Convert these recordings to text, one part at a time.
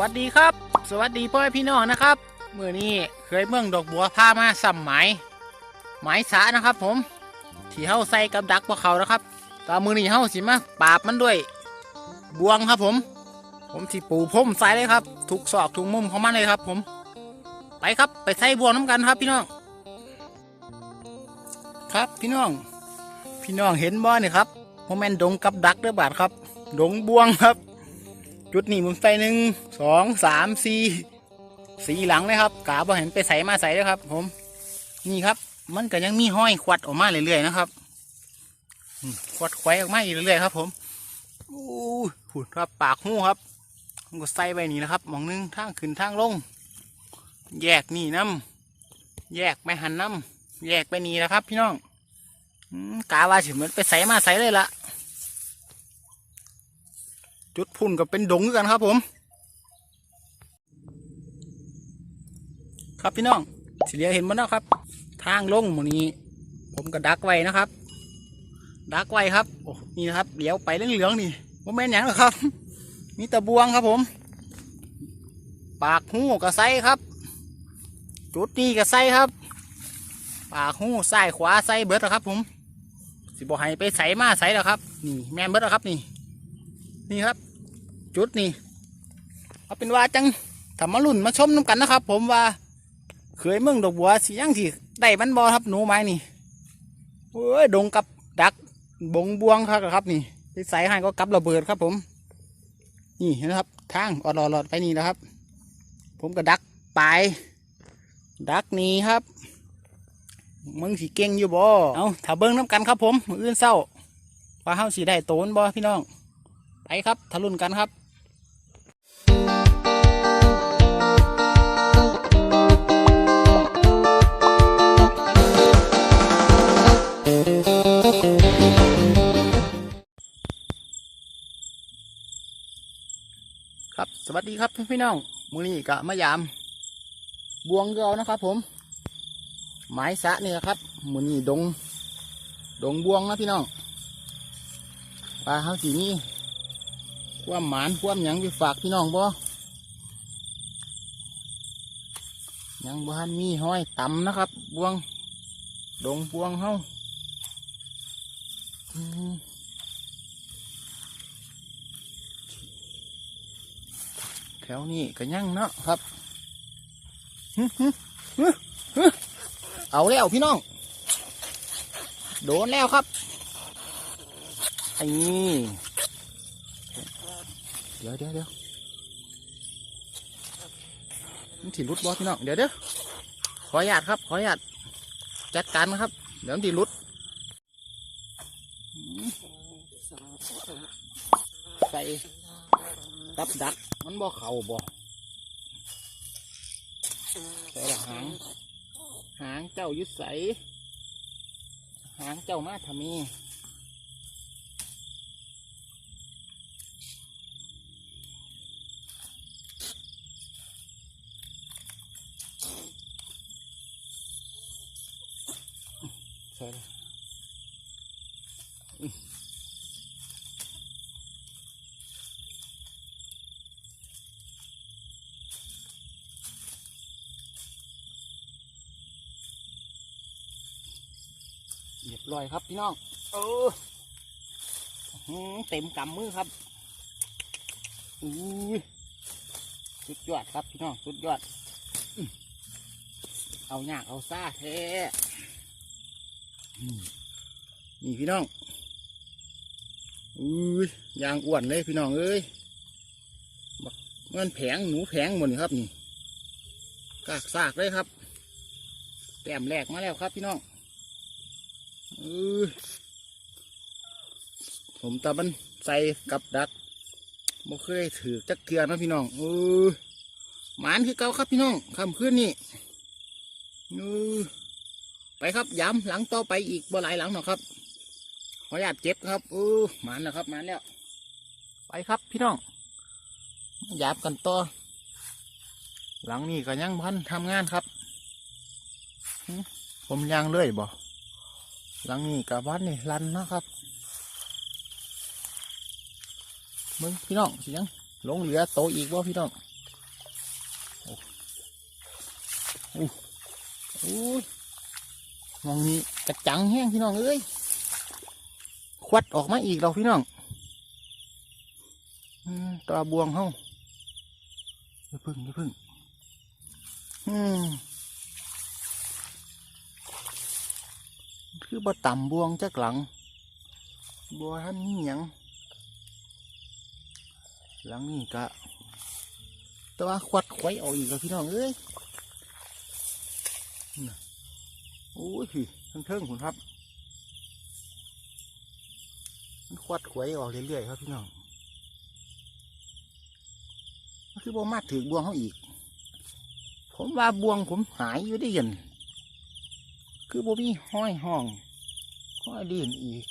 วัสดีครับ สวัสดีพ่อพี่น้องนะครับเมื่อนี้เคยเมืองดอกบัวพามาสัมไหมายไหมายสานะครับ ผมที่เฮาใส่กับดักพวกเขานะครับตามือนี้เฮาสิมาปราบมันด้วยบวงครับผม ผมที่ปูพรมใส่เลยครับ ทุกซอกทุกมุมของมันเลยครับ ผม ไปครับไปใส่บวงน้ำกันครับ พี่น้อง ครับพี่น้อง พี่น้องเห็นบ่เนี่ยครับโมเมนดงกับดักเด้อบาทครับ ดงบวงครับ จุดนี้ผมใส่หนึ่งสองสามสี่สี่หลังเลยครับกาบ่เห็นไปใส่มาใส่เลยครับ ผม นี่ครับ มันก็ยังมีห้อยควัดออกมาเรื่อยๆนะครับควัดไขว้ออกมาอีกเรื่อยๆครับ ผมโอ้หูครับปากหูครับผมก็ใส่ไปนี่นะครับมองหนึงทางขึ้นทางลง แยกนี่น้ำแยกไปหันน้ำแยกไปนี่นะครับ พี่น้องกาว่าสิเหมือนไปใส่มาใส่เลยละ จุดพุ่นก็เป็นดงกันครับผม ครับพี่น้องสิเลียเห็นมันแล้วครับ ทางลงหมนี้ ผมก็ดักไว้นะครับ ดักไว้ครับโอ้นี่นะครับเลี้ยวไปเหลืองๆนี่ผมแม่นยังหรอครับ มีตะบวงครับผม ปากหูกระไซครับ จุดนี้กระไซครับ ปากหูซ้ายขวาไซเบิดแล้วครับ ผม สิบอกให้ไปใส่มาใส่แล้วครับ นี่แม่นเบิดแล้วครับนี่ นี่ครับ จุดนี่เอาเป็นว่าจังทำมาลุ่นมาชมน้ำกันนะครับ ผมว่าเคยเมืองดอกบัวสียังที่ได้มันบอครับหนูไม้นี่โอ้ยดงกับดักบงบวงครับครับ นี่ไปใส่ให้ก็กับระเบิดครับ ผม นี่นะครับ ทางออดอดๆไปนี่นะครับ ผมก็ดักปลายดักนี่ครับมึงสีเก่งอยู่บ่ เอาถ้าเบิ้งน้ำกันครับผม มืออื่นเศร้าว่าเฮาสีได้โตนบ่พี่น้อง ไปครับทะลุนกันครับครับสวัสดีครับพี่น้องมือนี้กะมายาม บวงเกานะครับ ผมหมายสะเนี่นะครับมือนี้ดง ดงบวงนะพี่น้องปลาเขาสีนี้ ความหมานความหยังไปฝากพี่น้องบ่ยังบ้านมีห้อยต่ำนะครับบวง ดงบวงเฮาแถวนี้ก็ยังเนาะครับฮึฮึฮึฮึเอาแล้วพี่น้อง โดนแล้วครับไอ้นี่ เดี๋ยวเดี๋ยวเดี๋ยวมันถีรุดบอพี่น้องเดี๋ยวเดี๋ยวขออนุญาตครับ ขออนุญาตจัดการนะครับ เดี๋ยวมันถีรุดใส่ตับดักมันบ่เข่าบ่ใส่หาง หางเจ้ายุดใสหางเจ้ามาทำไม ช่เลยเรียบร้อยครับพี่น้องเออเต็มกำมือครับอุ้ยสุดยอดครับพี่น้องสุดยอด เอาหยากเอาซ่าแท้ นี่พี่น้องอุ้ยยางอ้วนเลยพี่น้องเอ้ยบักมันแผงหนูแผงหมดครับนี่กากซากเลยครับ แต้มแรกมาแล้วครับพี่น้องเอ้ยผมตะบันใส่กับดักบ่เคยถือจักเกียร์นะพี่น้องเออหมานคือเก่าครับพี่น้องคำขึ้นนี่เออ ไปครับย้ำหลังต่อไปอีกบ่หลายหลังหรอกครับ ขออนุญาตเจ็บครับอู้มานแล้วครับมานแล้ว ไปครับพี่น้องหยาบกันต่อหลังนี้ก็ยังพันทำงานครับ ผมยางเลื่อยบ่หลังนี้กับพันนี่รันนะครับมึงพี่น้องเสียงลงเหลือโตอีกบ่พี่น้องอู้อู้ มองนี้กระจังแห้งพี่น้องเอ้ยควัดออกมาอีกเราพี่น้องตาบวงเฮาอย่าพึ่งอย่าพึ่งอืมคือบ่ต่ำบวงจักหลังบัวท่านนี่ยังหลังนี่กะแต่ว่าควัดไว้เอาอีกแล้วพี่น้องเอ้ย น่ทั้งเทิงคุณครับ มันควัดไว้ออกเรื่อยๆครับพี่น้องมันคือบ่มาถือบวงเขาอีก ผมว่าบวงผมหายอยู่ได้ยินคือบ่มีห้อยห้องห้อยดีนอีก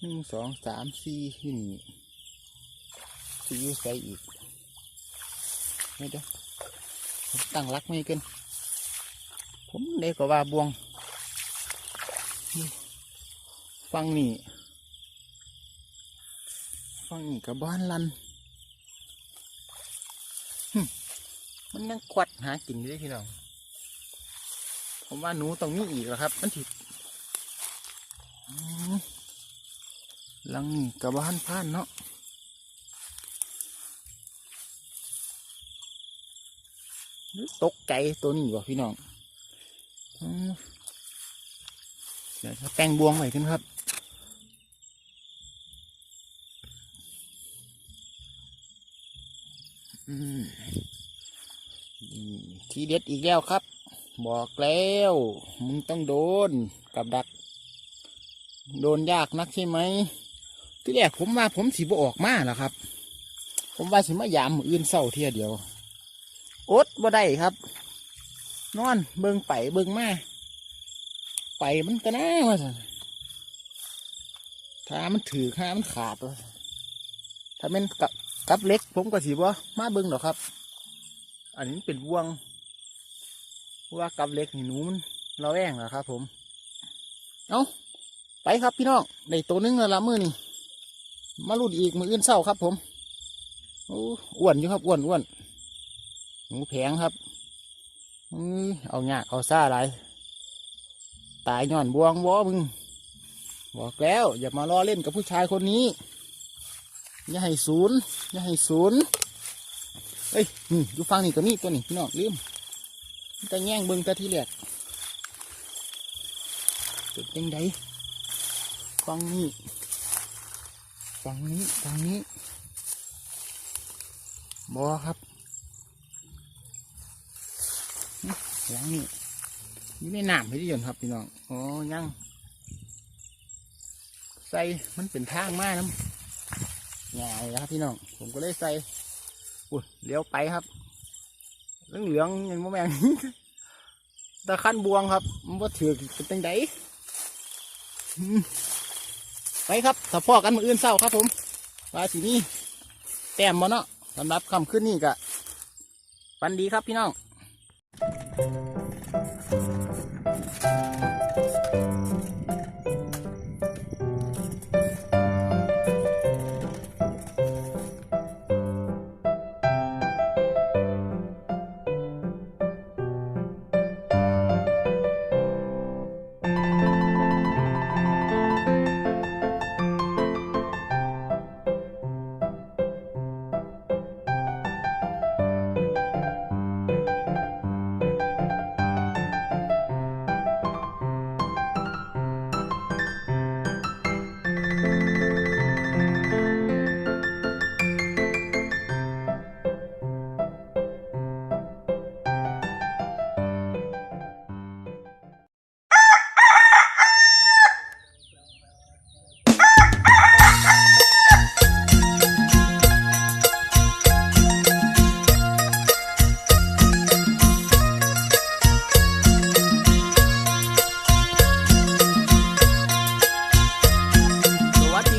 หนึ่งสองสามสี่ที่นี่สี่อยู่ใส่อีกไม่เด้ ผมตั้งรักไม่เกินผมเด็กกว่าบวงฟังนี่ฟังนี่กับบ้านลันมันยังควัดหากินอยู่ด้พี่น้องผมว่าหนูตรงนี้อีกแล้วครับ มันถิอืมหลังนี่กับบ้านพานเนาะหรือ ตกไก่ตัวนี้บ่พี่น้องเดี๋ยวจะแต่งบวงไว้กันครับทีเด็ดอีกแล้วครับ บอกแล้ว มึงต้องโดนกับดัก โดนยากนักใช่ไหมที่แรกผมว่าผมสิบออกมาแล้วครับ ผมว่าสิมายามมื้ออื่นเศร้าเที่ยเดียว อดบ่ได้ครับ นอนเบิงไปเบิงมาไปมันก็น่าว่าถ้ามันถือถ้ามันขาดว่าถ้าเป็นกับกับเล็ก ผมก็สิบ่มาเบิงหรอกครับ อันนี้เป็นวงว่ากับเล็กนี่หนูมันเราแวงเหรอครับ ผม เอาไปครับพี่น้องในตัวหนึงแล้วละมือนี่มาลุ่นอีกมืออื่นเศร้าครับ ผมอ้อ้วนอยู่ครับอ้วนอ้วน หมูแพงครับเอาหยากเอาซ่าอะไรตายย่อนบวงวอมึง บอกแล้วอย่ามาล้อเล่นกับผู้ชายคนนี้ อย่าให้ศูนย์อย่าให้ศูนย์เอ้ยนี่ดูฟังนี่ตัวนี้ตัวนี้พี่น้องลืมแต่แง่งเบิ้งแต่ที่แรกเป็นจังไดฟังนี่ฝั่งนี้ฝั่งนี้บอครับ หึหลังนี้อยู่ในน้ำพี่ยนครับพี่น้องอ๋อยังใส่มันเป็นทางมากน้ำง่ายครับพี่น้องผมก็เลยใส่อุ้ยเลี้ยวไปครับเหลืองเหลืองๆยังโมแมงตะขั้นบวงครับมันว่าถือเป็นตังไดไปครับถ้าพ่อกันมืออื่นเศร้าครับ ผมว่าสีนี้แต้มมาเนาะสำหรับคำขึ้นนี่กะปันดีครับพี่น้อง ส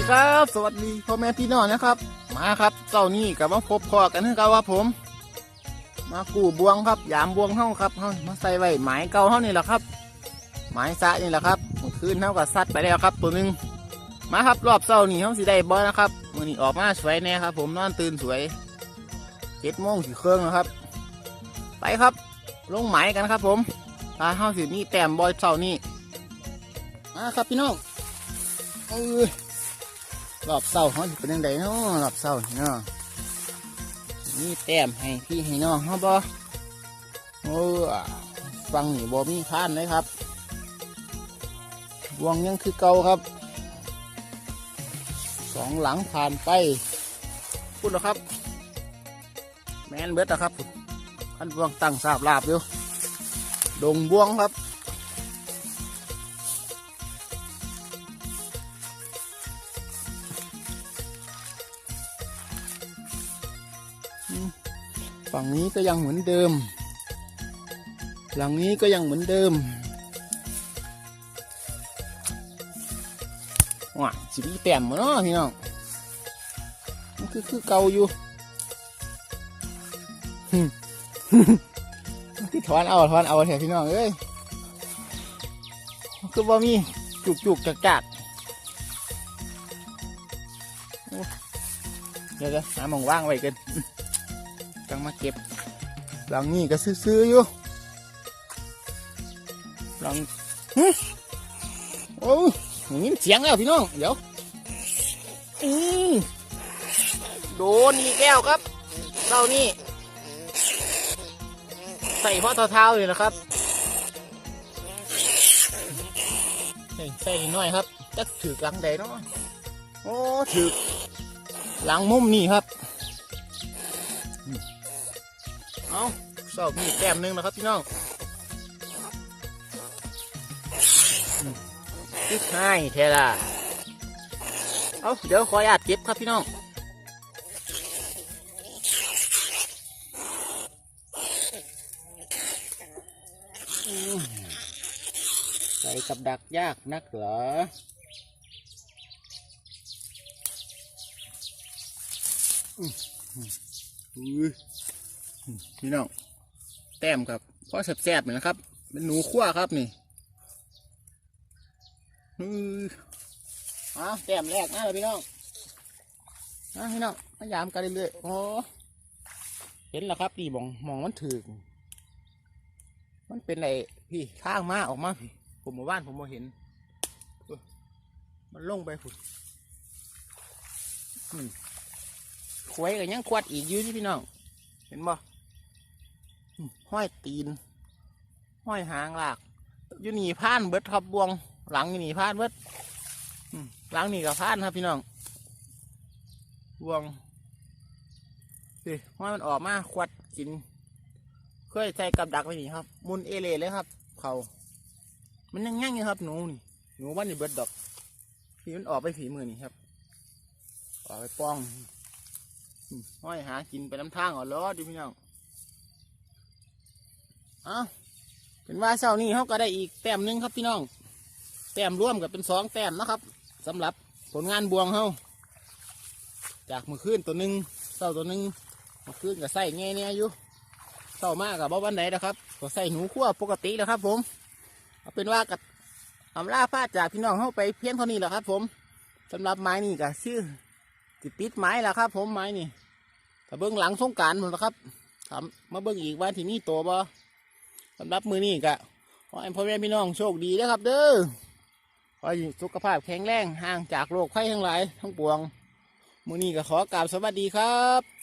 ครับ สวัสดีพ่อแม่พี่น้องนะครับ มาครับเจ้านี่กับมาพบพ่อกันนะครับว่าผม มากู่บวงครับ ยามบวงเฮาครับเฮามาใส่ไว้หมายเก่าเฮานี่แหละครับ หมายสะนี่แหละครับเมื่อคืนเฮาก็ซัดไปแล้วครับ ตัวหนึงมาครับรอบเช้านี่เฮาสิได้บ่นะครับมือนี้ออกมาสวยแน่ครับ ผมนอนตื่นสวยเจ็ดโมงสี่เครื่องนะครับ ไปครับ ลงหมายกันครับ ผมตาเฮาสิมีแต้มบอยเสานี่มาครับพี่น้องเอ้ย รอบเสาเขาเป็นยังไงเนาะรอบเสานี่เนาะมีแต้มให้พี่ให้น้องเขาบ่โอ้ฟังนี่บ่มีพลาดเลยครับวงยังคือเก่าครับสองหลังผ่านไปพูดแล้วครับ แมนเบิดนะครับขันบวงตั้งสาบลาบอยู่ดงบวงครับ นี้ก็ยังเหมือนเดิม หลังนี้ก็ยังเหมือนเดิมว้าสิบีแต้มเนาะพี่น้องมันคือคือเก่าอยู่ที่ถอนเอาถอนเอาแถวพี่น้องเอ้ยคือว่ามีจุกจุกจักจักเดี๋ยวจะหาหมองว่างไว้กัน มาเก็บ หลังนี้ก็ซื้อๆอยู่ หลังหึโอ้ยนี่เสียงแล้วพี่น้อง เดี๋ยวอือโดนอีกแล้วครับเท่านี้ใส่พ่อเท้าๆเลยนะครับใส่ใส่หน่อยครับจะถือกหลังใดเนาะโอ้ถือหลังมุมนี่ครับ สอบมีแต้มหนึ่งนะครับพี่น้องตึกให้เทล่ะเอาเดี๋ยวขออนุญาตเก็บครับพี่น้องใส่กับดักยากนักเหรอพี่น้อง แต้มครับเพราะแซ่บๆเหมือนนะครับ เป็นหนูขั้วครับนี่อืออะแต้มแรกนะพี่น้องนะพี่น้องพยายามกันเรื่อยๆโอ้เห็นแล้วครับนี่มองมองมันถือมันเป็นอะไรพี่ข้างมาออกมาพี่ผมมาบ้านผมมาเห็น มันลงไปฝุ่นอืมควยกับยังควัดอีกยืนที่พี่น้อง เห็นบ่อืม ห้อยตีน ห้อยหางหลากอยู่นี่พานเบิดครับบวง หลังอยู่นี่พานเบิดหลังนี่กับพานครับพี่น้องบวงสิห้อยมันออกมาควัดกิน เคยใส่กับดักไว้นี่ครับ มุนเอเลเลยครับ เขามันยังง่ายอยู่ครับหนูนี่หนูว่านี่เบิดดอกพี่มันออกไปฝีมือนี่ครับ ออกไปป้องห้อยหากินไปน้ำทางเอล้อดิพี่น้อง เอาเป็นว่าเช้านี้เขาก็ได้อีกแต้มหนึงครับพี่น้อง แต้มร่วมกับเป็นสองแต้มนะครับสำหรับผลงานบวงเขาจากมือขึ้นตัวหนึ่งเช้าตัวหนึ่งมือขึ้นกับไส้แง่เนี่ยอยู่เศร้ามากกับบ่วันไหนนะครับก็ใส่หนูขั้วปกติแล้วครับ ผมเอาเป็นว่ากับอำลาพาจากพี่น้องเข้าไปเพียงเท่านี้แหละครับ ผมสำหรับไม้นี่ก็ชื่อติดติดไม้แล้วครับ ผมไม้นี่ถ้าเบื้องหลังสงการหมดแล้วครับถามมาเบื้องอีกว่าที่นี่โตบ่ สำหรับมือนี่ก็ขอให้พ่อแม่พี่น้องโชคดีนะครับ เด้อขอให้สุขภาพแข็งแรงห่างจากโรคไข้ทั้งหลายทั้งปวงมือนี้ก็ขอกราบสวัสดีครับ